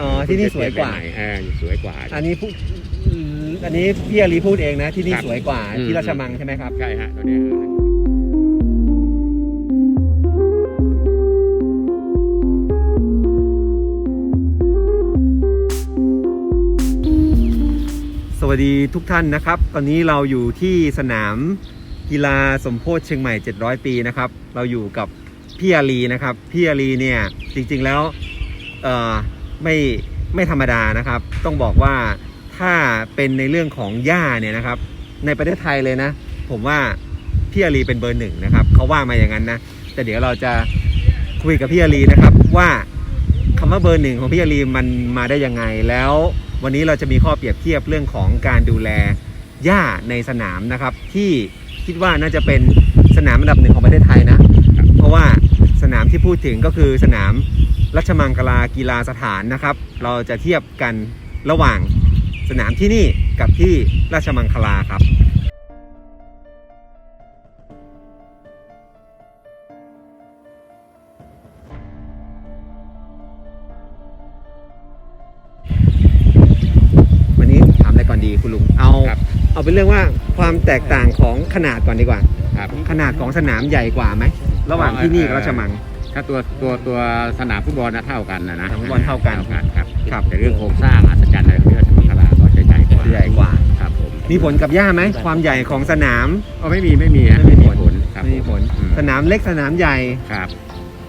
อ๋อที่นี่สวยกว่าเปลี่นไปใหม่เออสวยกว่า อันนี้พูดอันนี้พี่อารีพูดเองนะ ที่นี่ครับสวยกว่าอืม ที่ราชมังใช่ไหมครับ ใช่ฮะตัวเนี้ยสวัสดีทุกท่านนะครับ ตอนนี้เราอยู่ที่สนามกีฬาสมโพธิเชียงใหม่ 700 ปีนะครับ เราอยู่กับพี่อารีนะครับ พี่อารีเนี่ยจริงๆแล้วเอ่อ ไม่ไม่ธรรมดานะครับ ต้องบอกว่าถ้าเป็นในเรื่องของหญ้าเนี่ยนะครับ ในประเทศไทยเลยนะ ผมว่าพี่อารีเป็นเบอร์หนึ่งนะครับเขาว่ามาอย่างนั้นนะแต่เดี๋ยวเราจะคุยกับพี่อารีนะครับว่าคำว่าเบอร์หนึ่งของพี่อารีมันมาได้ยังไง แล้ววันนี้เราจะมีข้อเปรียบเทียบเรื่องของการดูแลหญ้าในสนามนะครับ ที่คิดว่าน่าจะเป็นสนามอันดับหนึ่งของประเทศไทยนะ เพราะว่าสนามที่พูดถึงก็คือสนาม รัชมังคลากีฬาสถานนะครับ เราจะเทียบกันระหว่างสนามที่นี่กับที่ราชมังคลาครับวันนี้ถามอะไรก่อนดีคุณลุง เอาครับเอาเป็นเรื่องว่าความแตกต่างของขนาดก่อนดีกว่าครับขนาดของสนามใหญ่กว่าไหม ระหว่างที่นี่กับราชมัง ถ้าตัวตัวตัวสนามฟุตบอลนะเท่ากันนะนะสนามฟุตบอลเท่ากันครับครับแต่เรื่องโครงสร้างอัศจรรย์อะไรที่ราชมังคลาก็จะใหญ่กว่าใหญ่กว่าครับผมมีผลกับย่าไหมความใหญ่ของสนามอ๋อไม่มีไม่มีฮะไม่มีผลครับไม่มีผลอืมสนามเล็กสนามใหญ่ครับ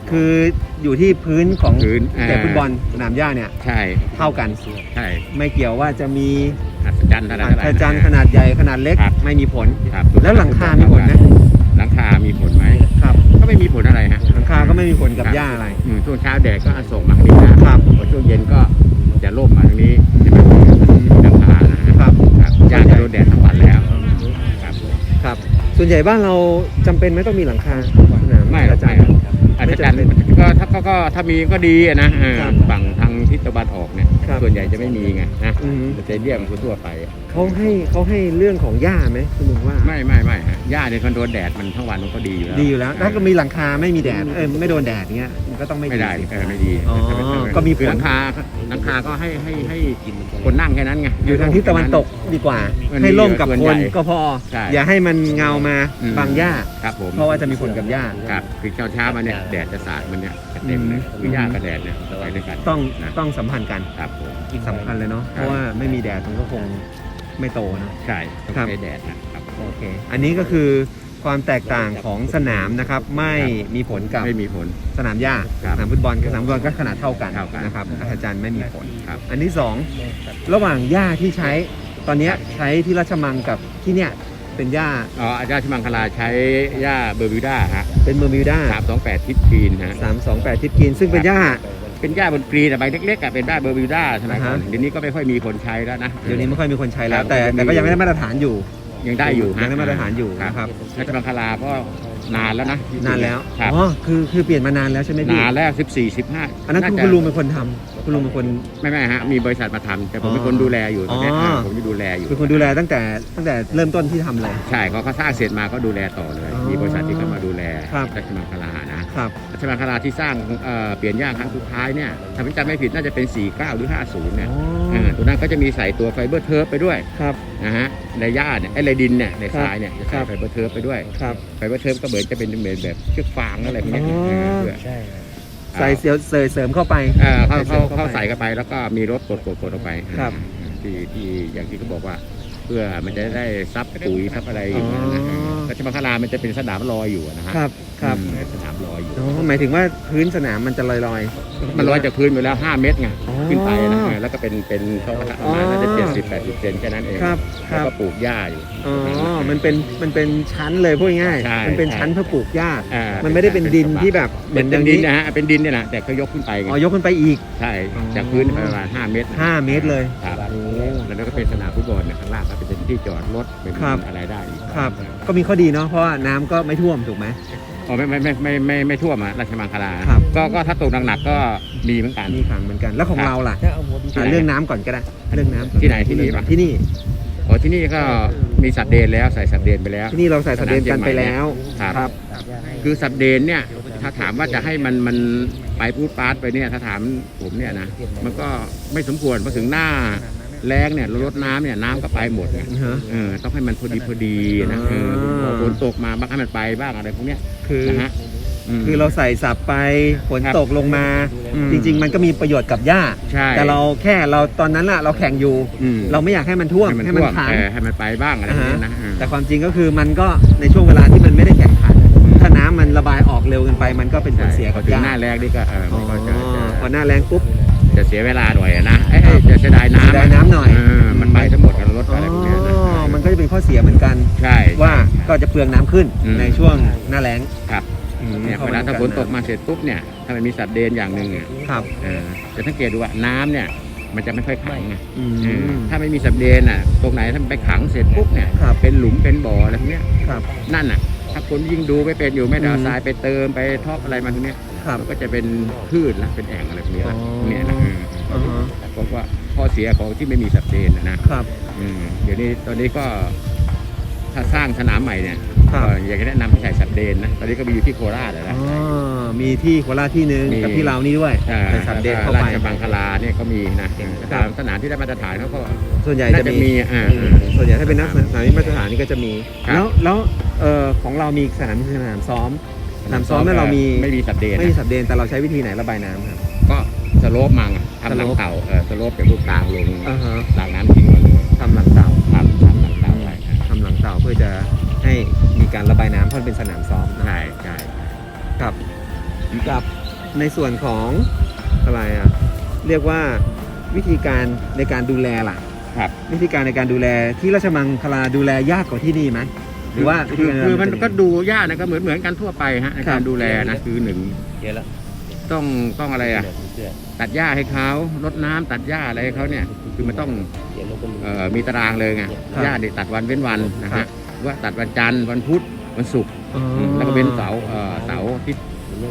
คืออยู่ที่พื้นของพื้นอ่าแต่ฟุตบอลสนามหญ้าเนี่ยใช่เท่ากันใช่ไม่เกี่ยวว่าจะมีอัศจรรย์ขนาดอาจารย์ขนาดใหญ่ขนาดเล็กครับไม่มีผลครับแล้วหลังคามีผลไหมหลังคามีผลไหมครับก็ ไม่มีผลอะไรฮะหลังคาก็ไม่มีผลกับครับหญ้าอะไร อืมช่วงเช้าแดดก็ส่งมาทางนี้นะครับพอช่วงเย็นก็จะร่มมาทางนี้ใช่ไหมหลังคานะฮะครับครับยากจะโดนแดดทั้งวันแล้วครับครับ ส่วนใหญ่บ้านเราจำเป็นไหมต้องมีหลังคาสนามไม่หรอกอาจารไม่ย์หรอกอาจารย์ก็ถ้าก็ก็ถ้ามีก็ดีอะนะเออครับฝั่งทางทิศตะวันออกเนี่ย ครับส่วนใหญ่จะไม่มีไงนะอืมสเตเดียมทั่วๆไป เขาให้เขาให้เรื่องของหญ้าไหมคุณลุงว่า ไม่ไม่ไม่ฮะหญ้าเนี่ยมันโดนแดดมันทั้งวันมันก็ดีอยู่แล้วดีอยู่แล้ว ถ้าก็มีหลังคาไม่มีแดดเออไม่โดนแดดเงี้ยมันก็ต้องไม่ไม่ได้สิเออไม่ดีอ๋อถ้าเป็นถ้าเป็นก็มีผลคือหลังคาหลังคาก็ให้ให้ให้คนนั่งแค่นั้นไง อยู่ทางทิศตะวันตกดีกว่า มันมีให้ร่มกับส่วนคใหญ่นก็พอ ใช่อย่าให้มันเงามาอืม บังหญ้า ครับผมเพราะว่าจะมีผลกับหญ้า ครับคือเช้าเช้าๆมาเนี่ยแดดจะสาดมันเนี่ยจะเต็มเลยอืม คือหญ้ากับแดดเนี่ยไปด้วยกันต้องนะต้องสัมพันธ์กันครับผม สำคัญเลยเนาะครับเพราะว่าไม่มีแดดมันก็คง ไม่โตเนอะใช่ต้องครับใช้แดดนะครับโอเค อันนี้ก็คือความแตกต่างของสนามนะครับ ไม่มีผลกับไม่มีผล สนามหญ้าครับสนามฟุตบอลกับสนามฟุตบอลก็ขนาดเท่ากันเท่ากันนะครับอาจารย์ไม่มีผลครับ อันที่สองระหว่างหญ้าที่ใช้ตอนเนี้ยใช้ที่ราชมังกับที่เนี่ยเป็นหญ้าอ๋ออาจารย์ชิมังคลาใช้หญ้าเบอร์บิวด้าฮะเป็นเมอร์มิวด้าสามสองแปดทิปกรีนฮะสามสองแปดทิปกินซึ่งเป็นหญ้า เป็นหญ้าบนกรีนแต่ใบเล็กๆอะเป็นหญ้าเบอร์บิวด้าสมัยก่อนอ่าฮะเดี๋ยวนี้ก็ไม่ค่อยมีคนใช้แล้วนะ เดี๋ยวนี้ไม่ค่อยมีคนใช้แล้ควรับแต่แต่ก็ยังไม่ได้มาตรฐานอยู่ ยังได้อยู่ฮะยังได้มาตรฐานอยู่นะครับอาจารย์ชิมังคลาก็นานแล้วนะนานแล้วครับอ๋อคือคือเปลี่ยนมานานแล้วใช่ไหมพี่นานแล้วสิบสี่สิบห้าอันนั้นคือคุณลุงเป็นคนทำคุณลุงเป็นคนไม่ไม่ฮะมีบริษัทมาทำแต่ผมเป็นอ๋อคนดูแลอยู่ตอนเนี้ยอ๋อาผมจะดูแลอยู่เป็นคนดูแลตั้งแต่ตั้งแต่เริ่มต้นที่ทำเลยใช่เขาเขาสร้างเสร็จมาก็ดูแลต่อเลยอ๋อมีบริษัทที่เข้ามาดูแลครับรัชมังคลานะ ครับรัชมังคลาที่สร้างเอ่อเปลี่ยนย่างครั้งสุดท้ายเนี่ยถ้าผมจำไม่ผิดน่าจะเป็น 49 หรือ 50เนี่ยอ๋อเออตัวนั้นก็จะมีใส่ตัวไฟเบอร์เทิร์ฟไปด้วยครับ นะฮะในหญ้าเนี่ยไอ้ในดินเนี่ยในทรายเนี่ยจะครัใส่บไฟเบอร์เทิร์ฟไปด้วยครับ ไฟเบอร์เทิร์ฟก็เหมือนจะเป็นเหมือนแบบเชือกฟางอะไรพวกเนี้ยอ๋อ เออเพื่อใส่เสียวเสยเสริมเข้าไป เออเขาเขาสริมเขาใส่เข้าไปแล้วก็มีรถกดกดกดออกไปครับ ที่ที่อย่างที่เขาบอกว่า เพื่อมันจะได้ซับปุ๋ยซับอะไรอย่างเงี้ยนะอ๋อรัชมังคลามันจะเป็นสนามลอยอยู่นะฮะครับครับอืมสนามลอยอยู่ อ๋อหมายถึงว่าพื้นสนามมันจะลอยลอยมันลอยจากพื้นไปแล้ว 5 เมตรไงอ๋อขึ้นไปนะเออแล้วก็เป็นเป็นเขาประมาณน่าจะเจ็ดสิบแปดสิบเซนแค่นั้นเองครับคแล้วรับก็ปลูกหญ้าอยู่ อ๋อมันเป็นมันเป็นชั้นเลยพูดง่ายใช่ๆมันเป็นชั้นเพื่อปลูกหญ้า อ่ามันไม่ได้เป็นดินที่แบบเหมืเป็อนนเป็อนย่างดินนี้นะฮะเป็นดินเนี่ยนะแต่เขายกขึ้นไปไงอ๋อยกขึ้นไปอีก ใช่อ๋อจากพื้นไปประมาณ5เมตร5เมตรเลยครับโอ้ แล้วก็เป็นสนามฟุตบอลเนี่ยข้างล่างก็เป็นที่จอดรถเป็นครับ อะไรได้อีกครับ ก็มีข้อดีเนาะเพราะว่าน้ำก็ไม่ท่วมถูกไหม อ๋อไม่ไม่ไม่ไม่ไม่ไม่ท่วมอะราชมังคลาครับ ก็ก็ถ้าตกหนักๆก็มีเหมือนกัน มีขังเหมือนกันแล้วของครับ เราล่ะที่อะไหนเรื่องน้ำก่อนก็ได้ เรื่องน้ำก่อที่ไหนที่นี่ปะ ที่นี่อ๋อที่นี่ก็มีสัตว์เดนแล้วใส่สัตว์เดนไปแล้ว ที่นี่เราใส่สเดนกันไปแล้วครับครับ คือสัตว์เดนเนี่ยถ้าถามว่าจะให้มันมันไปพูดปาดไปเนี่ยถ้าถามผมเนี่ยนะมันก็ไม่สมควรพอถึงหน้า แรงเนี่ยเราลดน้ำเนี่ยน้ำก็ไปหมดไงฮะ เออต้องให้มันพอดีพอดีนะเอออ่าพอฝนตกมาบ้างให้มันไปบ้างอะไรพวกเนี้ยคือนะฮะม คือเราใส่สับไปฝนครับตกลงมา อืมจริง ๆ มันก็มีประโยชน์กับหญ้า ใช่ แต่เราแค่เราตอนนั้นอะเราแข่งอยู่ อืมเราไม่อยากให้มันท่วมให้มันให้มันท่วมขังเออให้มันไปบ้างอะไรพวกเนี้ยนะเออ แต่ความจริงก็คือมันก็ในช่วงเวลาที่มันไม่ได้แข่งขันถ้าน้ำมันระบายออกเร็วเกินไป มันก็เป็นผลเสียพกัอบถึหงญ้าหน้าแรงนี่ก็เอออ๋มันก็จะอจะพอหน้าแรงปุ๊บ จะเสียเวลาหน่อยอะนะเอ้ยครับจะเสียดายน้ำเสียดายน้ำหน่อย เมันไปทั้งหมดกับรถอ๋อะไรพวกเนี้ยนะอมันก็จะเป็นข้อเสียเหมือนกัน ใช่ ว่าก็จะเปลืองน้ำขึ้นอืม ในช่วงหน้าแล้งครับอืมเนี่ยเวลาถ้าฝนตกมาเสร็จปุ๊บเนี่ยถ้ามันมีสัตว์เดนอย่างหนึ่งเนี่ยครับเออจะสังเกตดูว่าน้ำเนี่ยมันจะไม่ค่อยขังไงอืเออมถ้าไม่มีสัตว์เดนอะตรงไหนถ้ามันไปขังเสร็จปุ๊บเนี่ยครับเป็นหลุมเป็นบ่ออะไรพวกเนี้ยครับนั่นน่ะ ถ้าคนยิ่งดูไม่เป็นอยู่ไม่ได้เอาอืมทรายไปเติมไปท็อปอะไรมาพวกเนี้ยครับ มันก็จะเป็นคลื่นละเป็นแอ่งอะไรพวกเนี้ยละอ๋อ เนี่ยนะเอออ่าฮะเพราะว่าข้อเสียของที่ไม่มีสัตว์เดนนะนะครับ อืมเดี๋ยวนี้ตอนนี้ก็ถ้าสร้างสนามใหม่เนี่ย ครับ ก็อยากจะแนะนำให้ใส่สัตว์เดนนะ ตอนนี้ก็มีอยู่ที่โคราชอะนะ อ๋อมีที่โคราชที่หนึ่งมี กับที่เรานี่ด้วยอ่าใส่สัตว์เดนเข้าราไปชบังคลาเนี่ยก็มีนะครัตาบ มสนามที่ได้มาตรฐานเขาก็ ส่วนใหญ่น่าจะจะมีมีอ่าอืมส่วนใหญ่ถ้าเป็นนักสนามมาตรฐานนี่ก็จะมี ครับ แล้วแล้วเอ่อของเรามีสนามสนามซ้อม สนามซ้อมเนี่ยเรามี ไม่มีสัตว์เดนไม่นะมีสับเดนแต่เราใช้วิธีไหนระบายน้ำครับ ก็สโลปมังอะทำหลังสโลปเต่าเออสโลปจากลูกตางลงอ่าฮะ หลังน้ำทิ้งมาเลยทำหลังเต่าทำทำหลังเต่าไปอะทำหลังเต่าเพื่อจะ ให้มีการระบายน้ำเพราะมันเป็นสนามซ้อมนะใช่ใช่กับกับในส่วนของอะไรอะเรียกว่าวิธีการในการดูแลล่ะ ครับ วิธีการในการดูแลที่ราชมังคลาดูแลยากกว่าที่นี่ไหมหรือว่าวิคืธีอการคือมันเป็ก็ดูยากนะก็เหมือนเหมือนกันทั่วไปฮะในครัการบดูแลนะคือหนึ่งต้องต้องอะไรอะตัดหญ้าให้เขารดน้ำตัดหญ้าอะไรให้เขาเนี่ย คือมันต้องเอ่อมีตารางเลยไงหญ้าเนี่ยตัดวันเว้นวันนะฮะ ว่าตัดวันจันทร์วันพุธวันศุกร์อ๋อแล้วก็เป็นเสาร์เอ่อเสาร์อาทิตย์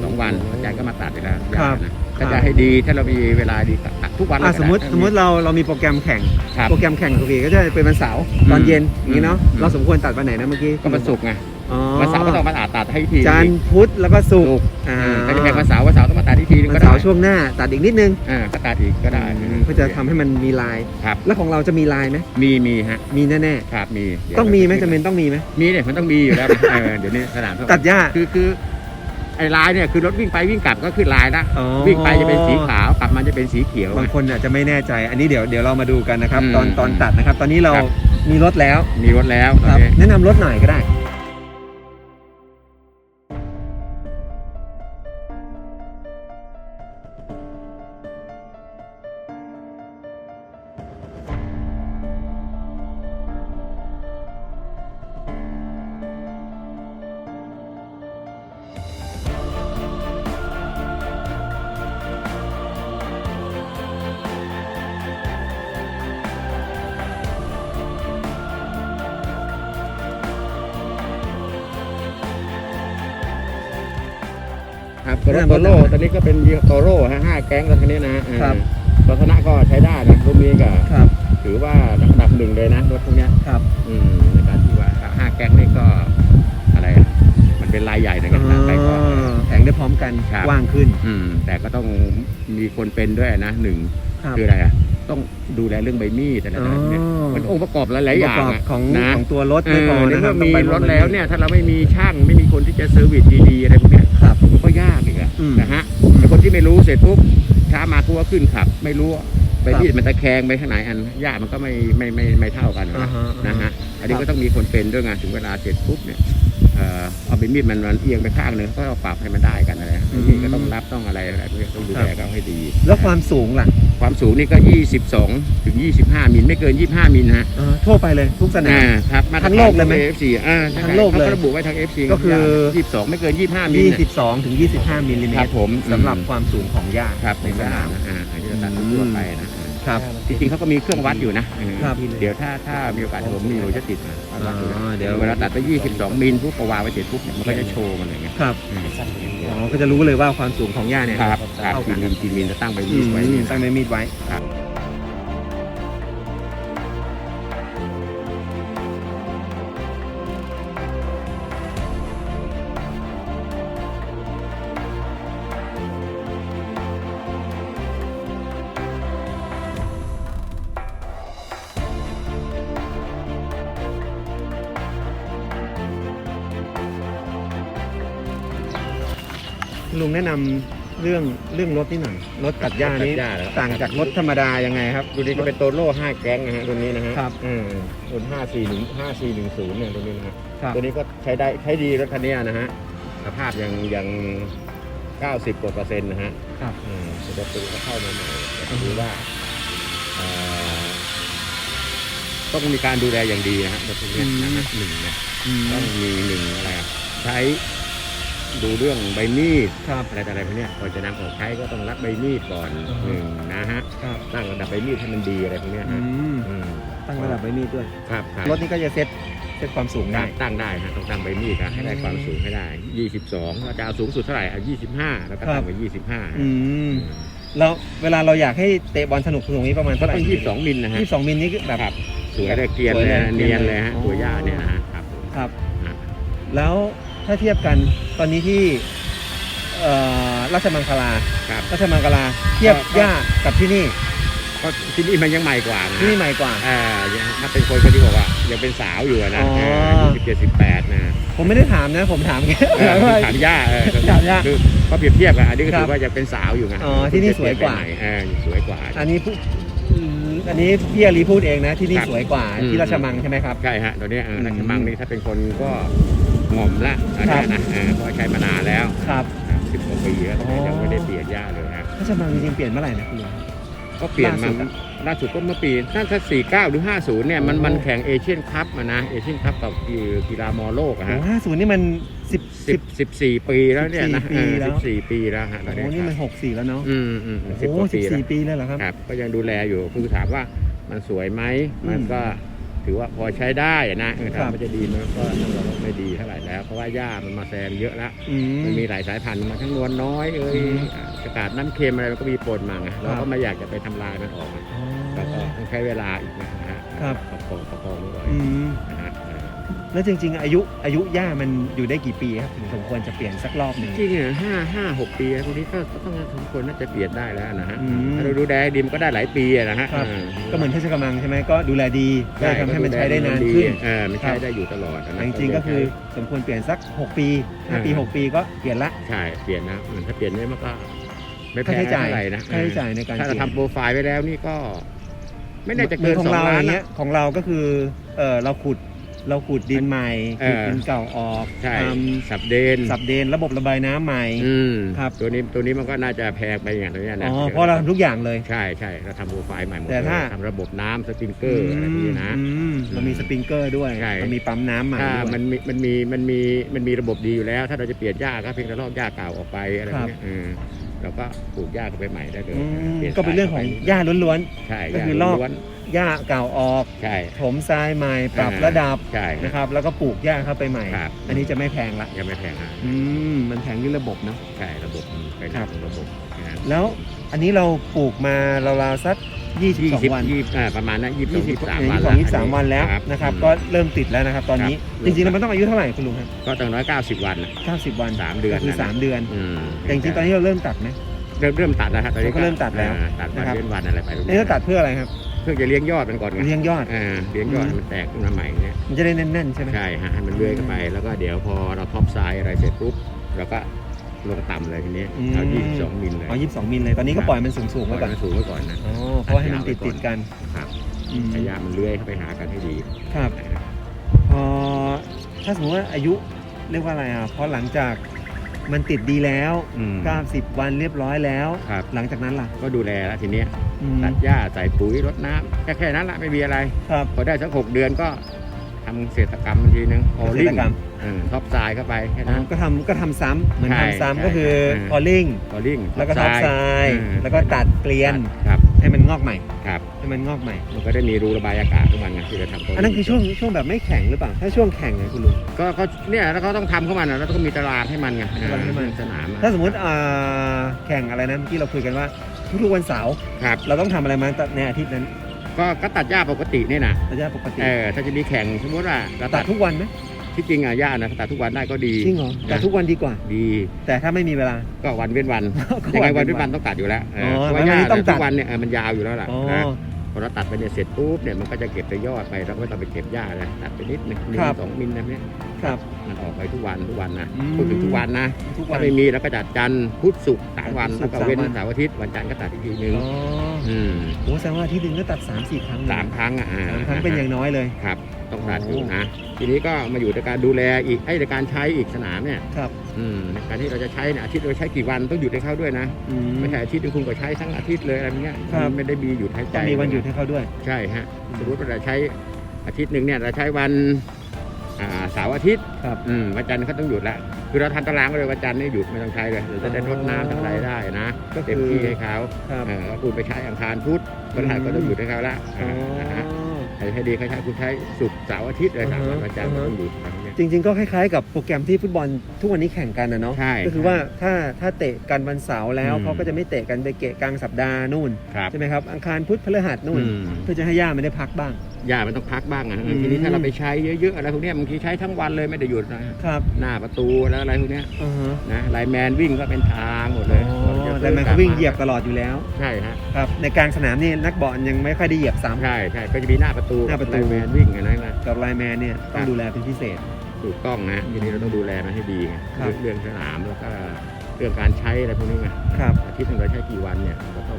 สองวันอาจารย์ก็มาตัดเลยนะครับนะถ้าจะให้ดีถ้าเรามีเวลาดีตัดทุกวันอะเลยก็สมมติได้สมมติเราเรามีโปรแกรมแข่งครับโปรแกรมแข่งปกติก็จะเป็นวันเสาร์ตอนอืมเย็นอย่างนี้เนาะอืมเราสมควรตัดวันไหนนะเมื่อกี้ก็วันศุกร์ไงอ๋อวันเสาร์ก็ต้องมาตัดตัด ให้ทีจันทร์พุธแล้วก็ศุกศุร์กร์อ่าถ้าจะแข่งวันเสาร์วันเสาร์ต้องมาตัดที่ทีนึงวันก็ได้เสาร์ช่วงหน้าตัดอีกนิดนึงอ่าก็ตัดอีกก็ได้เพื่อจะทำให้มันมีลาย ครับ แล้วของเราจะมีลายไหมมีมีฮะมีแน่ครับมีเดี๋ยวๆต้องมีไหมจำเป็นต้องมีไหมมีเนี่ยมันต้องมีอยู่แล้วเออเดี๋ยวนี้สนามตัดหญ้าคือคือไอ้ลายเนี่ยคือรถวิ่งไปวิ่งกลับก็คือลายนะอ๋อ วิ่งไปจะเป็นสีขาวกลับมาจะเป็นสีเขียว บางคนอาจจะไม่แน่ใจ อันนี้เดี๋ยวเดี๋ยวเรามาดูกันนะครับ อืมตอนตอนตัดนะครับ ตอนนี้เราครับ มีรถแล้วมีรถแล้วครับโอเคแนะนำรถหน่อยก็ได้ รับรถโตโร่ตอนนี้ก็เป็นยี่ห้อโตโร่ฮะห้าแก๊งรถคันนี้นะฮะครับลักษณะก็ใช้ได้นะรุ่นนี้ก็ครับถือว่าอันดับหนึ่งเลยนะรถพวกเนี้ยครับอืมในการที่ว่าห้าแก๊งนี่ก็อะไรอะมันเป็นลายใหญ่ในการตัดไปก่อนแข่งได้พร้อมกันครับกว้างขึ้น อืม แต่ก็ต้องมีคนเป็นด้วยนะหนึ่งครับคืออะไรอะต้องดูแลเรื่องใบมีดอะไรอ๋อต่างๆเนี่ยมันองค์ประกอบหลายๆอย่างประกอบอะของนะของตัวรถเอไม่พออในนะคเมื่รัอบมีต้องไปรถแล้วเนี่ยถ้าเราไม่มีช่างไม่มีคนที่จะเซอร์วิสดีๆอะไรพวกเนี้ย ครับ มันก็ยาก อีกอะอืม นะฮะแต่คนที่ไม่รู้เสร็จปุ๊บช้ามาตัวขึ้นขับ ไม่รู้ใบมีดมันตะแคงไปข้างไหนอันยากมันก็ไม่ไม่ไม่ไม่เท่ากันอ่านะฮะนะฮะอันนี้ครับก็ต้องมีคนเป็นด้วยไงถึงเวลาเสร็จปุ๊บเนี่ยเอ่อ เอาใบมีดมันมันเอียงไปข้างหนึงก็เอาปรับให้มันได้กันอะไรใบมีดก็ต้องรับต้องอะไรอะไรพวกนี้ต้องดูแลเขาให้ดี แล้วความสูงล่ะ ความสูงนี่ก็ 22 ถึง 25 มิลไม่เกิน 25 มิลนะฮะเออทั่วไปเลยทุกสนามอ่าครับมาตรฐานทั้งโลกเลยไหมของ AFC อ่าใช่ทั้งโลกเลยขาระบุไว้ทาง FC ก็คือ 22 ไม่เกิน 25 มิลนะ22 ถึง 25 มิลลิเมครัตบรผมสำหรับความสูงของหญ้าครับในในสนานสามมนะอ่าอันนี้จะตัดทั่วไปนะอ่า ครับ จริงๆเขาก็มีเครื่องวัดอยู่นะเออครับ เดี๋ยวถ้าถ้ามีโอกาสผมมีอยู่จะติดมาวัดอยู่นะอ๋อเดี๋ยวเวลาตัดไป 22 มิลปุ๊บก็วางไว้เสร็จปุ๊บเนี่ยมันก็จะโชว์มันเลยไงครับอืมอ๋อก็จะรู้เลยว่าความสูงของหญ้าเนี่ยครับครับเท่ากักี่นมิลกี่มิลจะตั้งไปอืมีมไว้เนี่ย ตั้งในมีดไว้ ครับ ลุงแนะนำเรื่องเรื่องรถนี่หน่อยรถตัดหญ้านี้ ตัดหญ้าเหรอ ต่างจากรถธรรมดายังไงครับดูนี่ก็เป็นโตโร่ห้าแก๊งนะฮะตัวนี้นะฮะครับ อืมรุ่นห้าสี่หนึ่งห้าสี่หนึ่งศูนย์เนี่ยตัวนี้นะฮะ ครับ ตัวนี้ก็ใช้ได้ใช้ดีรถคันนี้นะฮะสภาพยังยังเก้าสิบกว่าเปอร์เซ็นต์นะฮะครับอืมแต่ประตูก็เข้ามาใหม่แต่ดูว่าเอ่อต้องมีการดูแลอย่างดีนะฮะรถพวกนี้นะฮะหนึ่งนะอืมต้องมีหนึ่งอะไรอะใช้ ดูเรื่องใบมีดครับอะไรต่ออะไรพวกเนี้ยก่อนจะนำออกใช้ก็ต้องรัดใบมีดก่อนอือฮึหนึ่งนะฮะครับตั้งระดับใบมีดให้มันดีอะไรพวกเนี้ยอืฮะมอืมตั้งระดับใบมีดด้วย ครับครับรถนี้ก็จะเซ็ตเซ็ตความสูงได้ตั้งตั้งได้ฮะต้องตั้งใบมีดนะให้ได้ความสูงให้ได้ 22เราจะเอาสูงสุดเท่าไหร่เอา25 แล้วก็ครัตั้บงไป25อืมแล้วเวลาเราอยากให้เตะบอลสนุกสนุกนี้ประมาณก็เท่าไหร่ต้อง22มิลนะฮะ ยี่สิบสองมิลนี่คือแบบ ครับสวยเลยเกรียนเลยนะสวยเลยเนียนเลยฮะอ๋อ ตัวหญ้าเนี่ยนะฮะครับผมครับฮะแล้ว ถ้าเทียบกันตอนนี้ที่เอ่อราชมังคลาครับราชมังคลาเทียบก็หญ้ากับที่นี่ก็ที่นี่มันยังใหม่กว่านะที่นี่ใหม่กว่า อ่ายังถ้าเป็นคนคนที่บอกว่ายังเป็นสาวอยู่อะนะอ๋อสิบเจ็ดสิบแปดนะผมไม่ได้ถามนะ ผมถามแค่เออถามย่าเออถามย่าคือก็เปรียบเทียบกันอันนี้ก็ครัถืบอว่ายังเป็นสาวอยู่ไงอ๋อที่นี่สวยกว่า เออสวยกว่า อันนี้พูดอืมอันนี้พี่อารีพูดเองนะ ที่นี่ครับสวยกว่าอืม ที่ราชมังใช่ไหมครับ ใช่ฮะตัวเนี้ยเอออืมราชมังนี่ถ้าเป็นคนก็ งอมละอันครัเนี้บยนะเออเพราะใช้มานานแล้วครับสิบกว่าปีแล้วอ๋อยังไม่ได้เปลี่ยนย่าเลยฮะราชมังจริงๆเปลี่ยนเมื่อไหร่นะคุณลุงก็เปลี่ยนมาล่าสุดอะล่าสุดก็เมื่อปีน่าจะสี่เก้าหรือห้าศูนย์เนี่ยมันโอ้มันแข่งเอเชียนคัพมานะเอเชียนคัพกับกีฬามอโลกอะโอ้ฮะห้าศูนย์นี่มันสิบสิสิบบสิบสี่ปีแล้วเนี่ยนะ14ปีแล้วสิบสี่ปีแล้วฮะตอนโอ้เนี้ยนี่มันครับหกสี่แล้วเนาะอืมอืมสิบโอ้กว่าสิปีบแล้วสี่ปีเลยเหรอครับครับ ก็ยังดูแลอยู่คือถามว่ามันสวยไหมอืมมันก็ ถือว่าพอใช้ได้อะนะเออครัถ้าบมันจะดีมันก็ต้องบอกว่าไม่ดีเท่าไหร่แล้ว เพราะว่าหญ้ามันมาแซมเยอะแล้วอืมมันมีหลายสายพันธุ์มาทั้งนวลน้อยเอ้ยอืมอากาศน้ำเค็มอะไรมันก็มีปนมาไงเราครัก็บไม่อยากจะไปทำลายมันออกนะอ๋อแล้วก็ต้องใช้เวลาอีกนะฮะครับประคองประคองไว้ก่อนอืมนะฮะเออ แล้วจริง ๆ อายุอายุหญ้ามันอยู่ได้กี่ปีครับถึงสมควรจะเปลี่ยนสักรอบหนึ่ง จริงๆอะห้าห้าหกปีพวกนี้ก็ก็ต้องสมควรน่าจะเปลี่ยนได้แล้วนะฮะอืม ถ้าเราดูแลดีมันก็ได้หลายปีอะนะฮะครับ เออก็เหมือนเทศกมังใช่ไหมก็ดูแลดีก็ทำให้มันใช้ได้นานขึ้น เออมันใช้ได้อยู่ตลอดอะนะแต่จริงๆก็คือสมควรเปลี่ยนสัก 6 ปี5ปี 6 ปีก็เปลี่ยนละใช่เปลี่ยนนะอืมถ้าเปลี่ยนเนี่ยมันก็ไม่แพค่างใช้จ่ายเท่าไหร่นะค่าใช้จ่ายในการถ้าเปเราลี่ยนทำโปรไฟล์ไว้แล้วนี่ก็ ไม่น่าจะเหมืเกิอนนของสองเราล้าอนย่างนะเงี้ยของเราก็คือเออเราขุด เราขุดดินใหม่เอขุดอ ดินเก่าออกใช่ทสับเดนำสับเดนระบบระบายน้ำใหม่ อืมครับ ตัวนี้ตัวนี้มันก็น่าจะแพงไปอย่างตัวเนี้ยนะอ๋อเพราะเราทำทุกอย่างเลย ใช่ใช่เราทำโปรไฟล์ใหม่หมดแต่เลยถ้าทำระบบน้ำสปริงเกอร์อะไรพวกนี้นะ อืมเรามีสปริงเกอร์ด้วยใช่ เรามีปั๊มน้ำใหม่ถ้าด้วย มันมีมันมีมันมีมันมีระบบดีอยู่แล้ว ถ้าเราจะเปลี่ยนหญ้าก็เพียงแต่ลอกหญ้าเก่าออกไปอะไรพวกเนี้ยเออเราก็ปลูกหญ้าเข้าไปใหม่ได้เลยอืมปลี่ยก็เป็นเรื่องของสายหญ้าล้วน ใช่ก็คือลอกล้วนๆ หญ้าเก่าออก ใช่ ถมทรายใหม่ปรับอ่า ระดับใช่ นะครับ แล้วก็ปลูกหญ้าเข้าไปใหม่ ครับ อันนี้จะไม่แพงละยังไม่แพงฮะอืมมันแพงที่ระบบเนอะ ใช่ระบบมันเป็นครับระบบนะฮะแล้วอันนี้เราปลูกมาราวๆสัก22วัน ยี่สิบอ่าประมาณนั้นยี่สิบสองยี่สิบสาม20วัน22 23วันแล้วนะครับก็เริ่มติดแล้วนะครับ ตอนนี้ครับจริงๆแล้วมันต้องอายุเท่าไหร่คุณลุงครับก็ตั้งร้อยเก้าสิบวันน่ะ90 วันสามเดือนก็คือนะ3เดือนอืมแต่จริงๆตอนนี้เราเริ่มตัดไหม เริ่มเริ่มตัดแล้วฮะตอนนี้เราก็เริ่มตัดแล้วอ่าตัดวันนะครับ เว้นวันอะไรไปนี่เราตัดเพื่ออะไรครับ เพื่อจะเลี้ยงยอดมันก่อนไงเลี้ยงยอด อ่าเลี้ยงยอดอืมให้มันแตกขึ้นมาใหม่เนี่ยมันจะได้แน่นๆใช่ไหม ใช่ฮะให้มันเลื้อยเข้าไป แล้วก็เดี๋ยวพอเราท็อปไซด์อะไรเสร็จปุ๊บเราก็ลงต่ำเลยทีนี้เอายี่สิบสองมิลเลยอ๋อ22มิลเลย ตอนนี้ก็ปล่อยมันสูงๆปล่ไว้อยก่อนมันสูงไว้ก่อนนะ อ๋อเพราะว่าให้มันติดติดๆกันครับ อืมพยายามมันเลื้อยเข้าไปหากันให้ดีครับพอถ้าสมมติว่าอายุเรียกว่าอะไรอะเพราะหลังจากมันติดดีแล้ว อืม90 วันเรียบร้อยแล้ว ครับ หลังจากนั้นล่ะ ก็ดูแลแล้วทีเนี้ยอืม ตัดหญ้าใส่ปุ๋ยรดน้ำแค่แค่นั้นละไม่มีอะไร ครับ พอได้สักหกเดือนก็ทำเกษตรกรรมมันทีนึงพอเกษลิ่ตงรกรรมเออท็อปทรายเข้าไปแค่นั้น ก็ทำก็ทำซ้ำเหมือนใช่ทำซ้ำใช่ก็คือเออพอลิงพอลิ่งแล้วก็ท็อปทรายเออแล้วก็ตัดเกลียนครับให้มันงอกใหม่ ครับ ให้มันงอกใหม่ มันก็ได้มีรูระบายอากาศทุกวันไงที่เราทำตัวอันนั้นคือช่วงช่วงแบบไม่แข็งหรือเปล่า ถ้าช่วงแข่งไงคุณลุง ก็ก็เนี่ยแล้วเขาต้องทำเข้ามานะแล้วก็มีตารางให้มันไงตารางให้มัน สนามอะ ถ้าสมมติอ่าแข่งอะไรนะเมื่อกี้เราคุยกันว่า ทุกๆวันเสาร์ครับ เราต้องทำอะไรมาในอาทิตย์นั้นก็ก็ตัดหญ้าปกติเนี่ยนะระยะปกติเออถ้าจะมีแข่งสมมติว่าเราตัตัดดทุกวันไหมที่จริงอะหญ้านะถ้าตัดทุกวันได้ก็ดีจริงเหรอแต่ทุกวันดีกว่า ดี แต่ถ้าไม่มีเวลา ก็วันเว้นวันก็ยังไงวัวันนเว้เว้นนวัวันนต้องตัดอยู่แล้วเอออ๋อเพราะว่าหญ้าวันนี้ต้องตัด ทุกวันเนี่ยเออมันยาวอยู่แล้วล่ะอ๋อนะ พอเราตัดไปเนี่ยเสร็จปุ๊บเนี่ยมันก็จะเก็บไปยอดไปเราก็ไม่ต้องไปเก็บหญ้าเลยตัดไปนิดนึงมิลครับ สองมิลนะเนี่ยครับ มันออกไปทุกวันทุกวันนะอืม พูดถึงทุกวันนะทุกวัถ้าน ไม่มีเราก็จัดจันทร์พุธศุกร์สามวันศุแล้กวร์ก็เว้นสามวัน เสาร์อาทิตย์วันจันทร์ก็ตัดอีกทีนึงอ๋ออืมโอ้แสดงว่าอาที่หนึ่งก็ตัด3ามสี่ครั้งเลยสามครั้งอะอ่าสามครั้งเป็นอย่างน้อยเลย ครับ ต้องตัดอยู่โอ้นะ ทีนี้ก็มาอยู่ในการดูแลอีกไอ้ในการใช้อีกสนามเนี่ยครับ อืมในการที่เราจะใช้เนี่ยอาทิตย์เราใช้กี่วันต้องหยุดให้เขาด้วยนะอืม ไม่ใช่อาทิตย์หนึงคุณก็ใช้ทั้งอาทิตย์เลยอะไรเงี้ยครับมันไม่ได้มีหยุดหายใจต้องมีวันหยุดให้เขาด้วย ใช่ฮะสมมติว่าเราใช้อาทิตย์หนึ่งเนี่ยเราใช้วันอ่าเสาร์อาทิตย์ครับ อืมวันจันทร์เขาต้องหยุดละคือเราทำตารางไว้เลยวันจันทร์นี่หยุดไม่ต้องใช้เลยเราจะได้รดน้ำทำอะไรได้นะก็คือ เต็มที่ให้เขา ครับ เออแล้วคุณไปใช้อังคารพุธพฤหัสก็ต้องหยุดให้เขาละอ๋อ นะฮะ ให้ให้ดีเขาใช้คุณใช้ศุกร์เสาร์อาทิตย์เลยสามวันอ่าฮะวันจันทร์ก็ต้องหยุดอะไรเงี้ยจริง ๆ ก็คล้ายๆกับโปรแกรมที่ฟุตบอลทุกวันนี้แข่งกันนะเนาะ ใช่ก็คือว่าถ้าถ้าเตะกันวันเสาร์แล้วอืมเขาก็จะไม่เตะกันไปเกะกลางสัปดาห์นู่นครับใช่ไหมครับ อังคารพุธพฤหัสนู่น อืม เพื่อจะให้ย่ามันได้พักบ้าง ยามันต้องพักบ้างอะอืม ทีนี้ถ้าเราไปใช้เยอะๆอะไรพวกเนี้ยบางทีใช้ทั้งวันเลยไม่ได้หยุดนะครับหน้าประตูแล้วอะไรพวกเนี้ยอ่าฮะนะไลน์แมนวิ่งก็เป็นทางหมดเลยอ๋ก่อนจะอซื้อแต่มันเขาวิ่งเหยียบตลอดอยู่แล้วใช่ฮะครับในกลางสนามนี่นักบอลยังไม่ค่อยได้เหยียบซ้ำ ใช่ใช่ก็จะมีหน้าประตูหน้าประตู ไลน์แมนวิ่งอันนั้นนะกับไลน์แมนเนี่ยต้องครับดูแลเป็นพิเศษ ถูกต้องนะทีนี้เราต้องดูแลมันให้ดีไงครับ เรื่องเรื่องสนามแล้วก็เรื่องการใช้อะไรพวกนี้ไงครับอาทิตย์หนึ่งเราใช้กี่วันเนี่ยเราก็ต้อง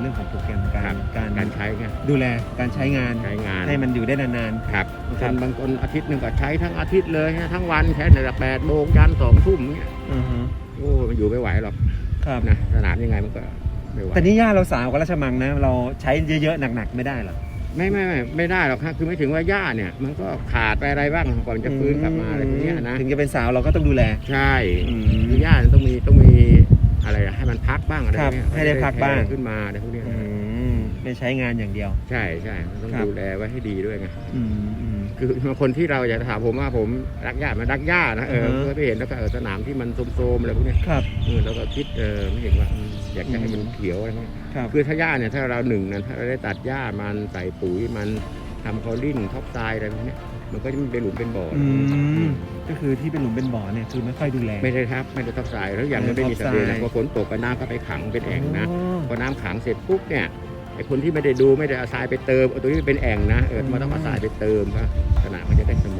เป็นเรื่องของโปรแกรมกาครัรบการการใช้ไง ดูแลการใช้งานใช้งานให้มันอยู่ได้นานครับครับบางคนอาทิตย์หนึ่งก็ใช้ทั้งอาทิตย์เลยฮะทั้งวันใช้ในแต่แปดโมงยันสองทุ่มเนี่ยๆอือฮึโอ้มันอยู่ไม่ไหวหรอกครับนะสนามยังไงมันก็ไม่ไหวแต่นี่ย่าเราสาวกับราชมังนะ เราใช้เยอะๆหนักๆไม่ได้หรอ ไม่ไม่ไม่ไม่ได้หรอกครับคือไม่ถึงว่าหญ้าเนี่ย มันก็ขาดไปอะไรบ้างก่อนจะฟื้นกลับมาอะไรอย่างเงี้ยนะถึงจะเป็นสาวเราก็ต้องดูแล ใช่อืม คือหญ้าเนี่ยต้องมีต้องมี อะไรอะให้มันพักบ้างอะไรพวกเนี้ยครับให้ได้พักบ้าง ให้ขึ้นมาอะไรพวกเนี้ยอืมไม่ใช้งานอย่างเดียว ใช่ใช่ต้องครับ ดูแลไว้ให้ดีด้วยไงอืมอืม คือบางคนที่เราอยากจะถามผมว่าผมรักหญ้ามันรักหญ้านะเอออ่าฮะ เพื่อไปเห็นแล้วก็เออสนามที่มันโทรมๆอะไรพวกเนี้ยครับ เออแล้วก็คิดเออไม่เห็นว่าอืมอยากจะให้มันเขียวอะไรพวกเนี้ยครับ คือถ้าหญ้าเนี่ยถ้าเราหนึ่งนะถ้าเราได้ตัดหญ้ามันใส่ปุ๋ยมันทำคอลลิ่งท็อปไซด์อะไรพวกเนี้ย มันก็จะเป็นหลุมเป็นบ่ออือมก็คือที่เป็นหลุมเป็นบ่อเนี่ยคือไม่ค่อยดูแล ไม่ได้ครับไม่ได้ท็อปไซด์แล้วอย่างมันไม่มีสไม่เปได้รย์ท็อปไซด์นะพอฝนตกก็น้ำก็ไปขังเป็นแอ่งนะอ๋อพอน้ำขังเสร็จปุ๊บเนี่ยไอ้คนที่ไม่ได้ดูไม่ได้เอาทรายไปเติมเอาตัวนี้เป็นแอ่งนะเออมันต้องเอาทรายไปเติมครับสนามมันจะได้เสมอ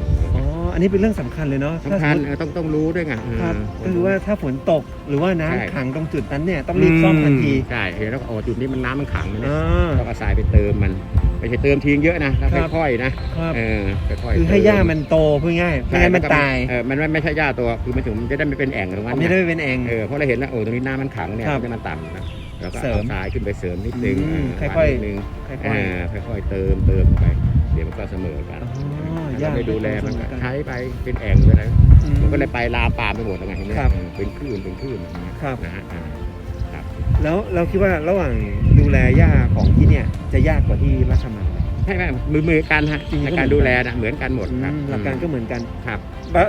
อ๋ออันนี้เป็นเรื่องสำคัญเลยเนาะถ้าสำคัญมมุติเออต้องต้องรู้ด้วยไงเออ ครับก็คือว่าถ้าฝนตกหรือว่าน้ำใช่ขังตรงจุดนั้นเนี่ยต้องรีบซ่อมทันทีใช่เห็นแล้วก็อ๋อจุดนี้มันน้ำมันขังนะเนี่ยอ่า ต้องเอาทรายไปเติมมันไม่ใช่เติมทิ้งเยอะนะแล้วครับ ค่อยๆนะครับเออค่อยๆคือให้เติหญ้ามันโตพูดง่ายไม่ใช่งั้นมันแล้วก็ตายเออมันไม่ไม่ใช่หญ้าตัวคือมันถึงมันจะได้ไม่เป็นแอ่งตรงนั้นไม่นะได้เป็นเอง เออเพราะเราเห็นแล้วโอ้ตรงนี้น้ำมันขังเนี่ยครับมันมันต่ำนะแล้วก็เสริเอามทรายขึ้นไปเสริมนิดนึงอืมเค่อยๆ นิดนึง ค่อยเออค่อยๆเติมเติมไป เดี๋ยวมันก็เสมอกันๆอ๋อหถ้าญ้า เราไม่ดูแลมันก็ไใช้ไปเป็นแอ่งไปแล้วอืมันก็เลยไปลามปามไปหมดแล้วไงเห็นไหมครับเออเป็นคลื่นเป็นคลื่นอย่างเงี้ยครับนะฮะอ่าครับแล้วเราคิดว่าระหว่างดูแลหญ้าของที่เนี่ยจะยากกว่าที่ราชมังไหมใช่ไหมมือมือกันฮะจริงๆในก็การเหมือนกันดูแลนะเหมือนกันหมดครับอืมหลักการก็เหมือนกันครับ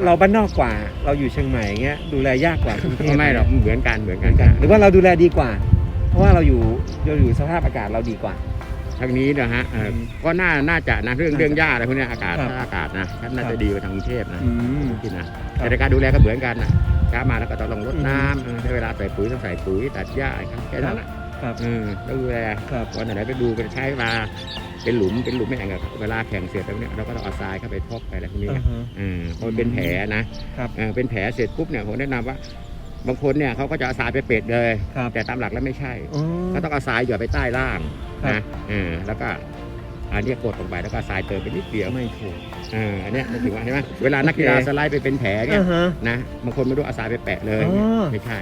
เราบ้านนอกกว่าเราอยู่เชียงใหม่เงี้ยดูแลยากกว่ากรุงเทพไม่หรอกเหมือนกันเหมือนเหกัมือนนกัน หรือว่าเราดูแลดีกว่า เพราะว่าเราอยู่เราอยู่สภาพอากาศเราดีกว่า ทางนี้นะฮะเอ่ออมก็น่าน่าจะนะเรื่องน่าจะเรื่องหญ้าอะไรพวกเนี้ยอากาศครับถ้าอากาศนะท่านน่าครัจะบดีกว่าทางกรุงเทพนะอืมคิดนะครับแต่ในการดูแลก็เหมือนกันนะเช้ามาแล้วก็ต้องลงรดอืมน้ำเออได้เวลาใส่ปุ๋ยต้องใส่ปุ๋ยตัดหญ้าครับแค่นั้นแหละครับ เออต้องดูแล ครับ วันไหนไปดูไปใช้มาเป็นหลุมเป็นหลุมไม่แอ่งอะเวลาแข่งเสร็จแล้วเนี่ยเราก็ต้องเอาทรายเข้าไปทบไปอะไรพวกนี้อ่าไงฮะเออพอมันเป็นแผลนะครับ เออเป็นแผลเสร็จปุ๊บเนี่ยผมแนะนำว่า บางคนเนี่ยเขาก็จะเอาทรายไปเป็ดเลย ครับแต่ตามหลักแล้วไม่ใช่อ๋อ เขาต้องเอาทรายหยอดไปใต้ล่างครับ นะเออแล้วก็อันเนี้ยกดลงไปแล้วก็ทรายเติมไปนิดเดียวไม่ถูกเอออันเนี้ยมันถึงว่าใช่ไหมเวลานักกีฬาโอเคสไลด์ไปเป็นแผลเนี่ยอ่าฮะ นะบางคนไม่รู้เอาทรายไปแปะเลย อ๋อ ไม่ใช่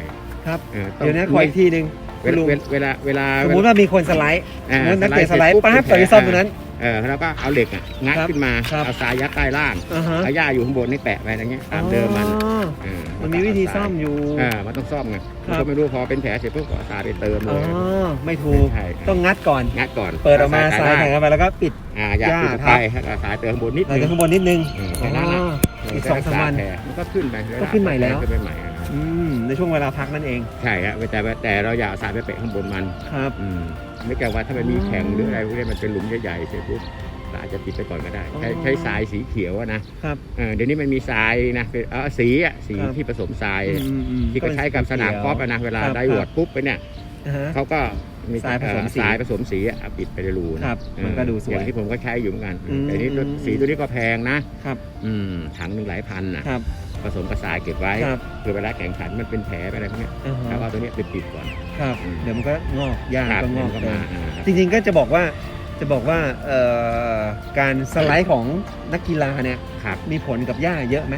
ครับออต้องเดี๋ยวนะขออีกทีหนึ่งเวลาเวลาเวลาสมมติว่ามีคนสไลด์ อ่าสมมตินักเตะสไลด์เสร็จปั๊บปุ๊บใส่ไปซ่อมตรงนั้น เออแล้วก็เอาเหล็กอะงัดครับขึ้นมาครับเอาทรายยัดใต้ล่างอ่าฮะ เอาหญ้าอยู่ข้างบนนี่แปะไปอย่างเงี้ยตามเดิมมันอ๋อเออมันมีวิธีซ่อมอยู่ เออมันต้องซ่อมไงครับก็ไม่รู้พอเป็นแผลเสร็จปุ๊บก็เอาทรายไปเติมเลอ๋อย ไม่ถูก ใช่ต้องงัดก่อน งัดก่อนเปิดออกมาทรายใส่แข็งเข้าไปแล้วก็ปิด อ่าอยากหญ้าปิดทัไปบให้เอาทรายเติมข้างบนนิดเรานึจะงข้างบนนิดนึงเอออ๋แค่นั้นแหละออีกสองสามวัน แผลมันก็ขึ้นไปก็ขึ้นใหม่แล้ว ขึ้นไปใหม่อะ อืมในช่วงเวลาพักนั่นเองใช่ครับแต่แต่เราอยากเอาทรายไปแปะข้างบนมันครับ อืมไม่แก่ว่าถ้ามันมีแข็งหรืออะไรพวกนี้มันเป็นหลุมใหญ่ๆเสร็จปุ๊บเราอาจจะปิดไปก่อนก็ได้ ใช้อ๋อใช้ทรายสีเขียวอะนะครับเออเดี๋ยวนี้มันมีทรายนะเป็นเออสีอะสีครับ ที่ผสมทราย อืมอืม ที่เขาใช้กับสนามกอล์ฟอะนะเวลาครับได้วอร์ดปุ๊บไปเนี่ยอ่าฮะ เขาก็ทรายผสมสีทรายผสมสีอะเอาปิดไปในรูนะครับเออมันก็ดูสวยอย่างที่ผมก็ใช้อยู่เหมือนกันอืมแต่นี่สีตัวนี้ก็แพงนะครับ อืมถังหนึ่งหลายพันนะครับ ผสมกับทรายเก็บไว้ครับเพื่อเวลาแข่งขันมันเป็นแผลไปอะไรพวกเนี้ยอ่าฮะ แล้วเอาตัวเนี้ยไปปิดก่อน ครับอืม เดี๋ยวมันก็งอกหญ้าครับก็งอกมันเอมาออ่าจริงๆก็จะบอกว่าจะบอกว่าเอ่อการสไลด์ของนักกีฬาเนี่ยครับ มีผลกับหญ้าเยอะไหม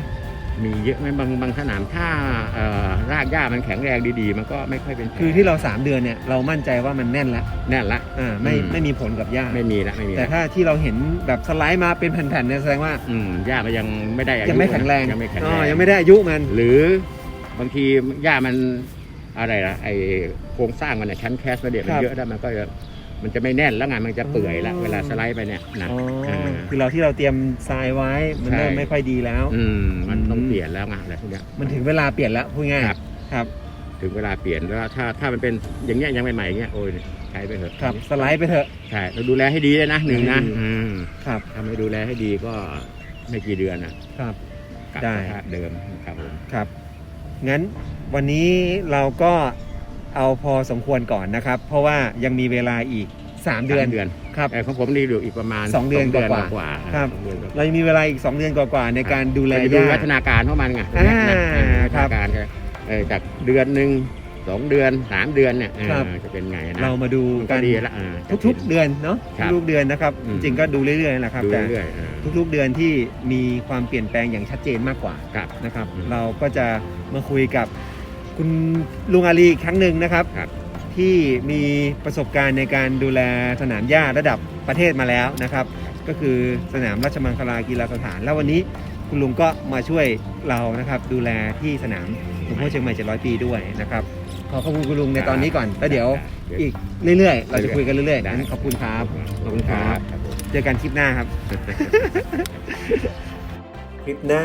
มีเยอะไหมบางบางสนามถ้าเอ่อรากหญ้ามันแข็งแรงดีๆ มันก็ไม่ค่อยเป็นแผลคือที่เรา3เดือนเนี่ยเรามั่นใจว่ามันแน่นแล้วแน่นละ อ่าไม่อืม ไม่มีผลกับหญ้าไม่มีละไม่มีแต่ละถ้าที่เราเห็นแบบสไลด์มาเป็นแผ่นๆเนี่ยแสดงว่าอืมหญ้ามันยังไม่ได้อายุยังไม่แข็งแรงยังไม่แข็งอ๋แรอง ยังไม่ได้อายุมัน หรือบางทีหญ้ามันอะไรนะไอโครงสร้างมันเนี่ยชั้นแคสมาเดียมันครับเยอะแล้วมันก็จะมันจะไม่แน่นแล้วไงมันจะเปื่อยละอ๋อ เวลาสไลด์ไปเนี่ยหนักอ๋ออ่าคือเราที่เราเตรียมทรายไว้มันใช่ เริ่มไม่ค่อยดีแล้ว อืมมันต้องอืมเปลี่ยนแล้วไงอะไรพวกเนี้ย มันถึงเวลาเปลี่ยนแล้วพูดง่ายครับ ครับ ถึงเวลาเปลี่ยนแล้วถ้าถ้ามันเป็นอย่างเงี้ยยังใหม่ๆอย่างเงี้ยโอ้ยใช้ไปเถอะครับ สไลด์ไปเถอะ ใช่เราดูแลให้ดีเลยนะหนึ่งนะให้ดี อืมครับ ถ้าไม่ดูแลให้ดีก็ไม่กี่เดือนนะครับ กลับได้ สภาพเดิมครับผม ครับ งั้นวันนี้เราก็เอาพอสมควรก่อนนะครับ เพราะว่ายังมีเวลาอีก 3 เดือนสามเดือน ครับแต่ของผมนี่อยู่อีกประมาณสองเดือนกว่าๆกว่าๆครับ สองเดือนกว่าเรายังมีเวลาอีก 2 เดือนกว่าๆในการดูแลเราจะหดูญ้าวัฒนาการของมันไงอ่าวัฒครับนาการเออ จากเดือนหนึ่งสองเดือนสามเดือนเนี่ยเออครับ จะเป็นไงนะเรามาดูมันกัก็นดีละอ่าทุกๆเดือนเนาะครับทุกๆเดือนนะครับ อืจม ริงๆก็ดูเรื่อยๆนะครับดูแต่เรื่อยๆอ่า ทุกๆเดือนที่มีความเปลี่ยนแปลงอย่างชัดเจนมากกว่าครับนะครับ อืมเราก็จะมาคุยกับคุณลุงอาลีอีกครั้งหนึ่งนะครับ ครับ ที่มีประสบการณ์ในการดูแลสนามหญ้าระดับประเทศมาแล้วนะครับ ก็คือสนามราชมังคลากีฬาสถาน แล้ววันนี้คุณลุงก็มาช่วยเรานะครับ ดูแลที่สนามหลวงพ่อเชียงใหม่700 ปีด้วยนะครับขอขอบคุณคุณลุงในตอนนี้ก่อนแล้วเดี๋ยวอีกเรื่อยๆ เราจะคุยกันเรื่อยๆงั้นขอบคุณครับขอบคุณครับครับผมเจอกันคลิปหน้าครับ คลิปหน้า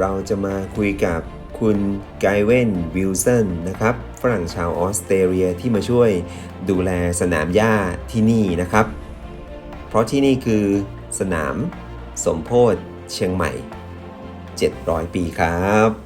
เราจะมาคุยกับคุณไกเวนวิลสันนะครับฝรั่งชาวออสเตรเลียที่มาช่วยดูแลสนามหญ้าที่นี่นะครับ เพราะที่นี่คือ สนาม สมโพธเชียงใหม่ 700 ปีครับ